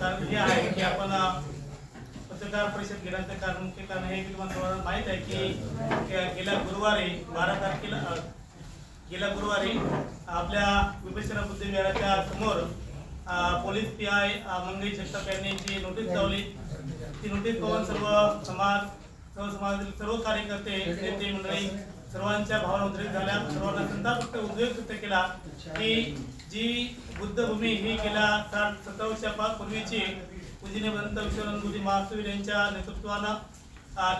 कारण हे आहे की आपण पत्रकार परिषद घेण्याचं कारण मुख्य कारण हे की तुम्हाला माहीत आहे की गेल्या गुरुवारी बारा तारखेला गेल्या गुरुवारी आपल्या विभीषणा बुद्धिविहाराच्या समोर police P I Mangai Jagtap यांनी जी नोटीस लावली ती नोटीस पाहून सर्व समाज सर्व समाजातील सर्व कार्यकर्ते नेते मंडळी सर्वांच्या भावना उद्रेक झाल्या. सर्वांना संताप व्यक्त व्यक्त केला. की जी बुद्धभूमी ही गेल्या साठ सत्तर वर्षापूर्वीची पूजनीय भंत विश्वनाथ महासवीर यांच्या नेतृत्वानं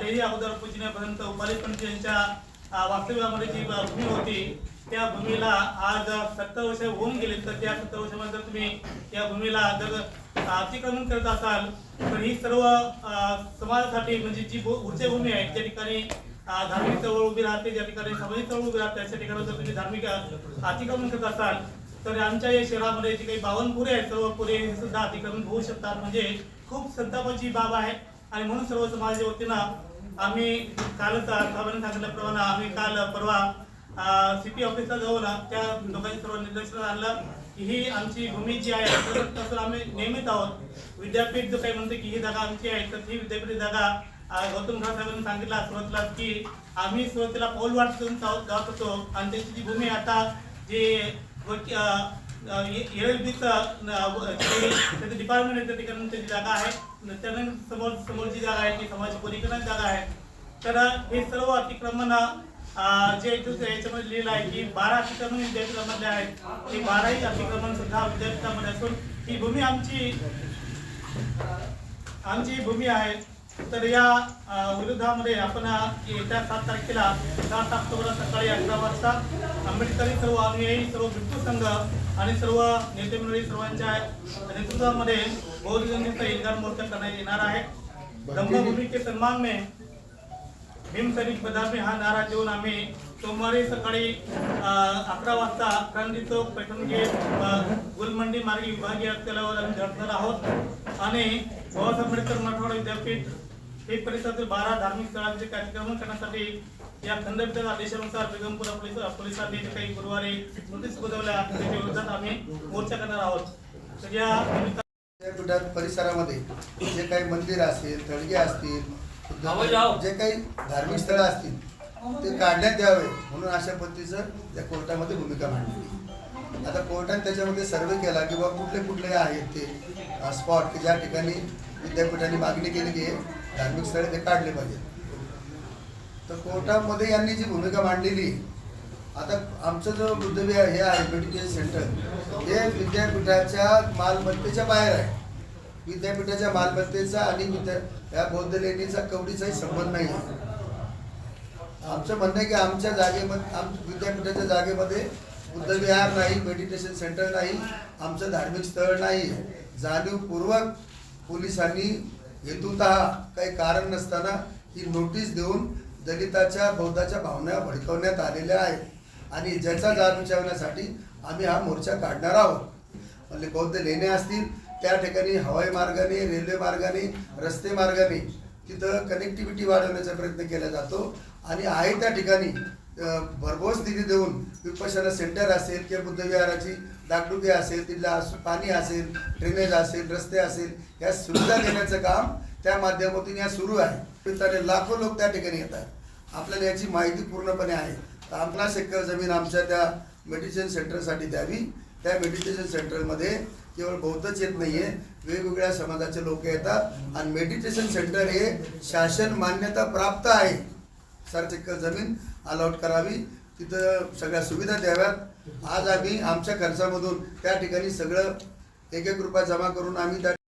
तेही अगोदर पूजनीय भंत उपाली पंत यांच्या वास्तव्यामध्ये जी भूमी होती त्या भूमीला आज सत्तर वर्ष होऊन गेले तर त्या सत्तर वर्षामध्ये जर तुम्ही त्या भूमीला जर अतिक्रमण करत असाल तर ही सर्व समाजासाठी म्हणजे जी भू- भूमी आहे त्या ठिकाणी धार्मिक चळवळ उभी राहते ज्या ठिकाणी सामाजिक चळवळ उभी राहते अशा ठिकाणी जर तुम्ही धार्मिक अतिक्रमण करत असाल तर आमच्या या शहरामध्ये जी काही बावन पुरे आहेत सर्व पुरे हे सुद्धा अतिक्रमण होऊ शकतात. म्हणजे खूप संतापाची बाब आहे. आणि म्हणून सर्व समाजाच्या वतीनं आम्ही कालच साहेबांनी सांगितल्याप्रमाणे आम्ही काल परवा सीपी ऑफिसला जाऊन त्या लोकांनी सर्व निदर्शनात आणलं की ही आमची भूमी जी आहे तसं तसं आम्ही नियमित आहोत. विद्यापीठ जो काही म्हणते की ही जागा आमची आहे तर ही विद्यापीठ जागा गौतम खा साहेबांनी सांगितलं सुरुवातीला की आम्ही सुरुवातीला पौल वाट करून जात होतो आणि त्यांची जी भूमी आता जे वकी- अं, त्याचं डिपार्टमेंट आहे त्या ठिकाणी त्याची जागा आहे. त्यानंतर समोर समोरची जागा आहे ती समाज वनीकरण जागा आहे. तर हे सर्व अतिक्रमण जे याच्यामध्ये लिहिलं आहे की बारा अतिक्रमण विद्यापीठामध्ये आहेत. ते बाराही अतिक्रमण सुद्धा विद्यापीठामध्ये असून ही भूमी आमची आमची भूमी आहे. तर या विरोधामध्ये आपण येत्या सात तारखेला सात ऑक्टोबर सकाळी अकरा वाजता आंबेडकरी सर्व अनुयायी सर्व भिक्खू संघ आणि सर्व नेते मंडळी सर्वांच्या नेतृत्वामध्ये बौद्ध इल्गार मोर्चा करण्यात येणार आहे. के सन्मान में भीमसैनिक शरीफ बदामी हा नारा देऊन आम्ही सोमवारी सकाळी अकरा वाजता क्रांती चौक पैठण गेट गुलमंडी मार्गे विभागीय अत्यालावर आम्ही धडणार आहोत. आणि बाबासाहेब आंबेडकर मराठवाडा विद्यापीठ हे परिसरातील बारा धार्मिक स्थळांचे कार्यक्रम करण्यासाठी या खंडपीठाच्या आदेशानुसार बेगमपुरा पोलीस पोलिसांनी जे काही गुरुवारी नोटीस बजावल्या. त्याच्या विरोधात आम्ही मोर्चा करणार आहोत. तर या विद्यापीठात परिसरामध्ये जे काही मंदिर असतील तळगे असतील जे काही धार्मिक स्थळं असतील ते काढण्यात यावे म्हणून अशा पद्धतीचं त्या कोर्टामध्ये भूमिका मांडली. आता कोर्टाने त्याच्यामध्ये सर्वे केला की बाबा कुठले कुठले आहेत ते स्पॉट की ज्या ठिकाणी विद्यापीठाने मागणी केली की धार्मिक स्थळे ते काढले पाहिजेत. तर कोर्टामध्ये यांनी जी भूमिका मांडलेली आता आमचं जो बुद्धविहार हे आहे मेडिटेशन सेंटर हे विद्यापीठाच्या मालमत्तेच्या बाहेर आहे. विद्यापीठाच्या मालमत्तेचा आणि या बौद्ध लेणीचा कवडीचाही संबंध नाही. आहे आमचं म्हणणं आहे की आमच्या जागेमध्ये आम विद्यापीठाच्या जागेमध्ये बुद्धविहार नाही मेडिटेशन सेंटर नाही आमचं धार्मिक स्थळ नाही. जाणीवपूर्वक पोलिसांनी हेतुत काही कारण नसताना ही नोटीस देऊन दलिताच्या बौद्धाच्या भावना भडकवण्यात आलेल्या आहेत. आणि ज्याचा जाण विचारण्यासाठी आम्ही हा मोर्चा काढणार आहोत. म्हणजे बौद्ध लेणे असतील त्या ठिकाणी हवाई मार्गाने रेल्वे मार्गाने रस्ते मार्गाने तिथं कनेक्टिव्हिटी वाढवण्याचा प्रयत्न केला जातो. आणि आहे त्या ठिकाणी भरघोस निधी देऊन विपशना सेंटर असेल किंवा बुद्धविहाराची डागडुगी असेल तिथला पाणी असेल ड्रेनेज असेल रस्ते असेल या सुविधा देण्याचं काम त्या माध्यमातून या सुरू आहे. त्याने लाखो लोक त्या ठिकाणी येतात. आपल्याला याची माहिती पूर्णपणे आहे. तर पन्नास एकर जमीन आमच्या त्या मेडिसिन सेंटरसाठी द्यावी. त्या मेडिटेशन सेंटरमध्ये केवळ बौद्धच येत नाहीये. वेगवेगळ्या समाजाचे लोक येतात. आणि मेडिटेशन सेंटर हे शासन मान्यता प्राप्त आहे. सात एकर जमीन अलॉट करावी. तिथं सगळ्या सुविधा द्याव्यात. आज आम्ही आमच्या खर्चामधून त्या ठिकाणी सगळं एक एक रुपया जमा करून आम्ही त्या